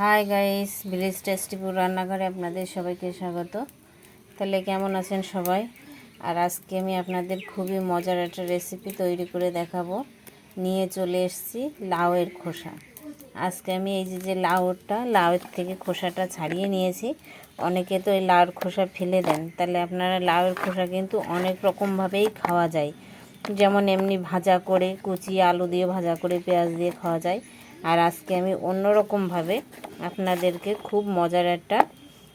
Hi guys village টেস্টিপুর রান্নাঘরে আপনাদের সবাইকে স্বাগত। তাহলে কেমন আছেন সবাই? আর আজকে আমি আপনাদের খুবই মজার একটা রেসিপি তৈরি করে দেখাবো। নিয়ে চলে এসেছি লাউয়ের খোসা। আজকে আমি এই যে যে লাউটা, লাউয়ের থেকে খোসাটা ছাড়িয়ে নিয়েছি। অনেকে তো এই লাউয়ের খোসা ফেলে দেন। তাহলে আপনারা লাউয়ের খোসা কিন্তু অনেক রকমভাবেই খাওয়া যায়। যেমন এমনি ভাজা করে কুচি, আলু দিয়ে ভাজা করে পেঁয়াজ দিয়ে খাওয়া যায়। আর আজকে আমি অন্যরকমভাবে আপনাদেরকে খুব মজার একটা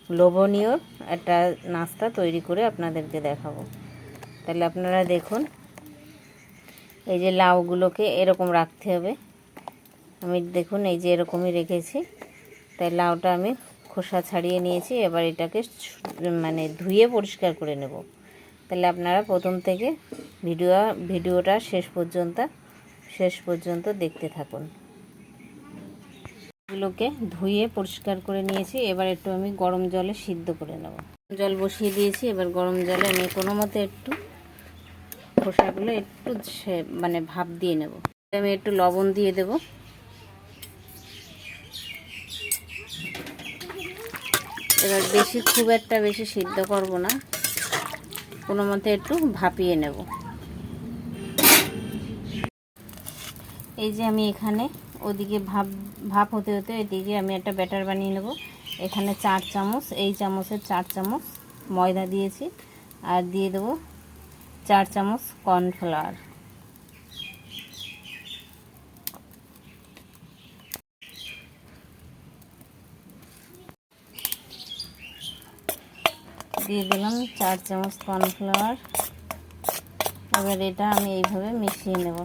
লোভনীয় একটা নাস্তা তৈরি করে আপনাদেরকে দেখাবো। তাহলে আপনারা দেখুন, এই যে লাউগুলোকে এরকম রাখতে হবে। আমি দেখুন, এই যে এরকমই রেখেছি। তাই লাউটা আমি খোসা ছাড়িয়ে নিয়েছি, এবার এটাকে মানে ধুয়ে পরিষ্কার করে নেব। তাহলে আপনারা প্রথম থেকে ভিডিও ভিডিওটা শেষ পর্যন্ত শেষ পর্যন্ত দেখতে থাকুন। এগুলোকে ধুয়ে পরিষ্কার করে নিয়েছি। এবার একটু আমি গরম জলে সিদ্ধ করে নেব। জল বসিয়ে দিয়েছি। এবার গরম জলে আমি কোনো মতে একটু খোসাগুলো একটু মানে ভাপ দিয়ে নেব। আমি একটু লবণ দিয়ে দেব। এবার বেশি, খুব একটা বেশি সিদ্ধ করব না। কোনো মতে একটু ভাপিয়ে নেব। এই যে আমি এখানে ওদিকে ভাপ ভাপ হতে হতে এদিকে আমি একটা ব্যাটার বানিয়ে নেব। এখানে চার চামচ, এই চামচের চার চামচ ময়দা দিয়েছি আর দিয়ে দেব চার চামচ কর্নফ্লাওয়ার। দিয়ে দিলাম চার চামচ কর্নফ্লাওয়ার। এবার এটা আমি এইভাবে মিশিয়ে নেব।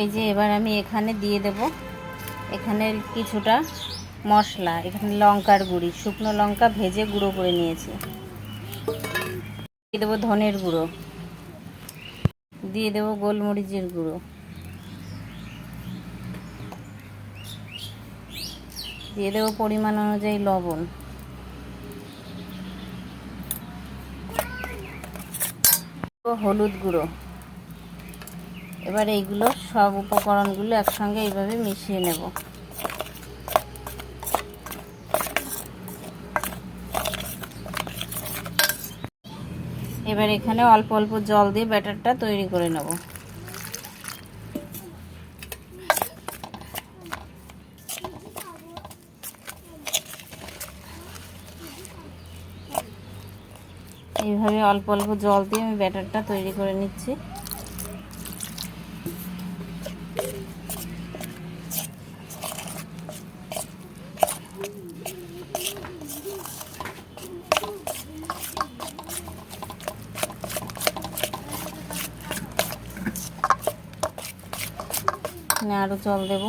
এই যে এবার আমি এখানে দিয়ে দেব। এখানে কিছুটা মশলা, এখানে লঙ্কার গুঁড়ি, শুকনো লঙ্কা ভেজে গুঁড়ো করে নিয়েছি। দিয়ে দেবো ধনের গুঁড়ো। দিয়ে দেবো গোলমরিচের গুঁড়ো। দিয়ে দেবো পরিমাণ অনুযায়ী লবণ। হলুদ গুঁড়ো। এবার এইগুলো সব উপকরণগুলো একসঙ্গে এইভাবে মিশিয়ে নেব। এবার এখানে অল্প অল্প জল দিয়ে ব্যাটারটা তৈরি করে নেব। এইভাবে অল্প অল্প জল দিয়ে আমি ব্যাটারটা তৈরি করে নিচ্ছি। আরও জল দেব।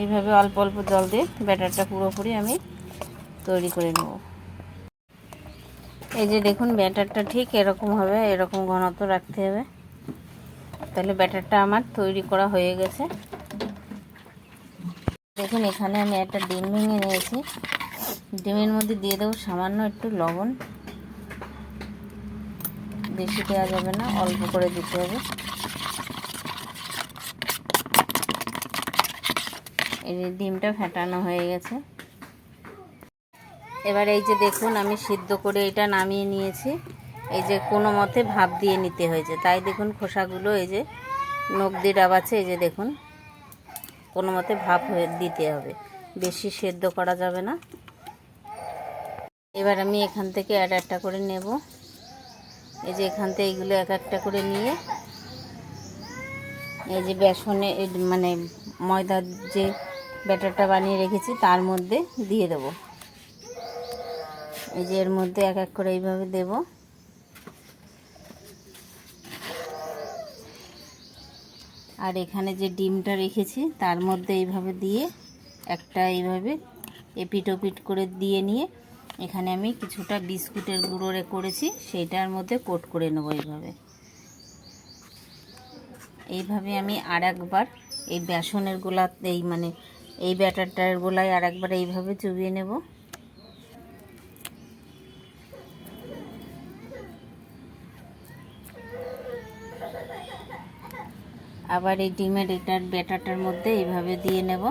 এইভাবে অল্প অল্প জল দিয়ে ব্যাটারটা পুরোপুরি আমি তৈরি করে নেব। এই যে দেখুন, ব্যাটারটা ঠিক এরকম হবে, এরকম ঘনত্ব রাখতে হবে। তাহলে ব্যাটারটা আমার তৈরি করা হয়ে গেছে। দেখুন, এখানে আমি একটা ডিম ভেঙে নিয়েছি। ডিমের মধ্যে দিয়ে দেবো সামান্য একটু লবণ। বেশি দেওয়া যাবে না, অল্প করে দিতে হবে। এই যে ডিমটা ফেটানো হয়ে গেছে। এবার এই যে দেখুন, আমি সিদ্ধ করে এটা নামিয়ে নিয়েছি। এই যে কোনো মতে ভাপ দিয়ে নিতে হয়েছে। তাই দেখুন, খোসাগুলো এই যে নখ দিয়ে ডাবাচ্ছে এই যে দেখুন, কোনো মতে ভাপ দিতে হবে। বেশি সেদ্ধ করা যাবে না। এবার আমি এখান থেকে অ্যাড একটা করে নেব। এই যে এখান থেকে এইগুলো এক একটা করে নিয়ে, এই যে বেসনে মানে ময়দার যে ব্যাটারটা বানিয়ে রেখেছি তার মধ্যে দিয়ে দেব। এই যে এর মধ্যে এক এক করে এইভাবে দেব। আর এখানে যে ডিমটা রেখেছি তার মধ্যে এইভাবে দিয়ে একটা এইভাবে এপিট ওপিট করে দিয়ে নিয়ে এখানে আমি কিছুটা বিস্কুটের গুঁড়ো রে করেছি, সেইটার মধ্যে কোট করে নেব এইভাবে। এইভাবে আমি আর একবার এই বেসনের গোলা এই মানে এই ব্যাটারটার গোলায় আর একবার এইভাবে চুবিয়ে নেব। আবার এই ডিমের এটার ব্যাটারটার মধ্যে এইভাবে দিয়ে নেব।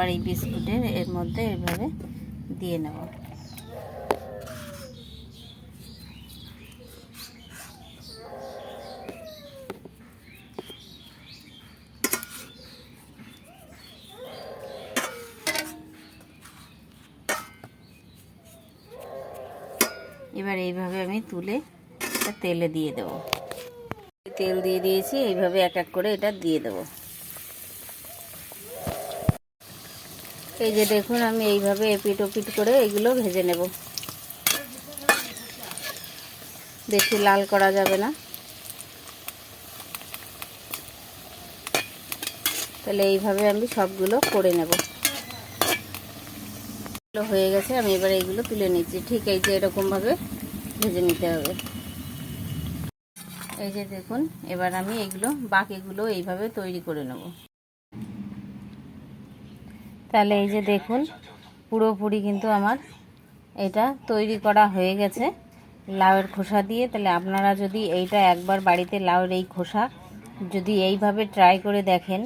আবার এই বিস্কুটের এর মধ্যে এভাবে দিয়ে নেব। এবার এইভাবে আমি তুলে তেলে দিয়ে দেব। তেল দিয়ে দিয়েছি, এইভাবে এক এক করে এটা দিয়ে দেব। এই যে দেখুন, আমি এইভাবে এপিট ওপিট করে এগুলো ভেজে নেব। বেশি লাল করা যাবে না। তাহলে এইভাবে আমি সবগুলো করে নেব। এগুলো হয়ে গেছে, আমি এবার এইগুলো তুলে নিচ্ছি। ঠিক এই যে এরকমভাবে ভেজে নিতে হবে। এই যে দেখুন, এবার আমি এইগুলো বাকিগুলো এইভাবে তৈরি করে নেব। তাহলে এই যে দেখুন, পুরোপুরি কিন্তু আমার এটা তৈরি করা হয়ে গেছে লাউয়ের খোসা দিয়ে। তাহলে আপনারা যদি এইটা একবার বাড়িতে লাউয়ের এই খোসা যদি এইভাবে ট্রাই করে দেখেন,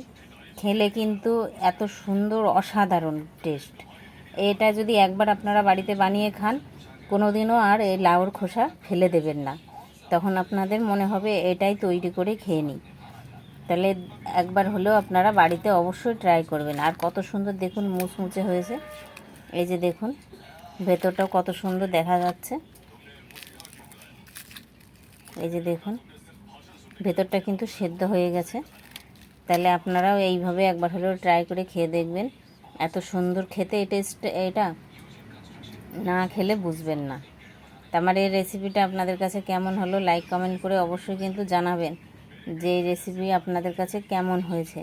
খেলে কিন্তু এত সুন্দর অসাধারণ টেস্ট এটা যদি একবার আপনারা বাড়িতে বানিয়ে খান কোনো দিনও আর এই লাউর খোসা ফেলে দেবেন না। তখন আপনাদের মনে হবে এটাই তৈরি করে খেয়ে নিই। তাহলে একবার হলেও আপনারা বাড়িতে অবশ্যই ট্রাই করবেন। আর কত সুন্দর দেখুন, মুচমুচে হয়েছে। এই যে দেখুন, ভেতরটাও কত সুন্দর দেখা যাচ্ছে। এই যে দেখুন, ভেতরটা কিন্তু সেদ্ধ হয়ে গেছে। তাহলে আপনারাও এইভাবে একবার হলেও ট্রাই করে খেয়ে দেখবেন। এত সুন্দর খেতে এই টেস্ট এটা না খেলে বুঝবেন না। তো আমার এই রেসিপিটা আপনাদের কাছে কেমন হলো লাইক কমেন্ট করে অবশ্যই কিন্তু জানাবেন। যে রেসিপি আপনাদের কাছে কেমন হয়েছে।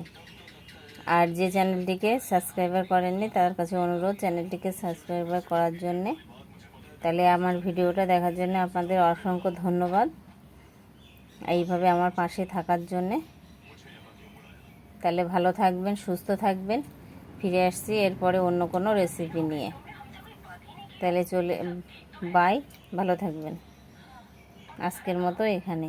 আর যে চ্যানেলটিকে সাবস্ক্রাইবার করেননি, তার কাছে অনুরোধ চ্যানেলটিকে সাবস্ক্রাইবার করার জন্যে। তাহলে আমার ভিডিওটা দেখার জন্য আপনাদের অসংখ্য ধন্যবাদ। এইভাবে আমার পাশে থাকার জন্যে। তাহলে ভালো থাকবেন, সুস্থ থাকবেন। ফিরে আসছি এরপরে অন্য কোনো রেসিপি নিয়ে। তাহলে চলে বাই ভালো থাকবেন। আজকের মতো এখানে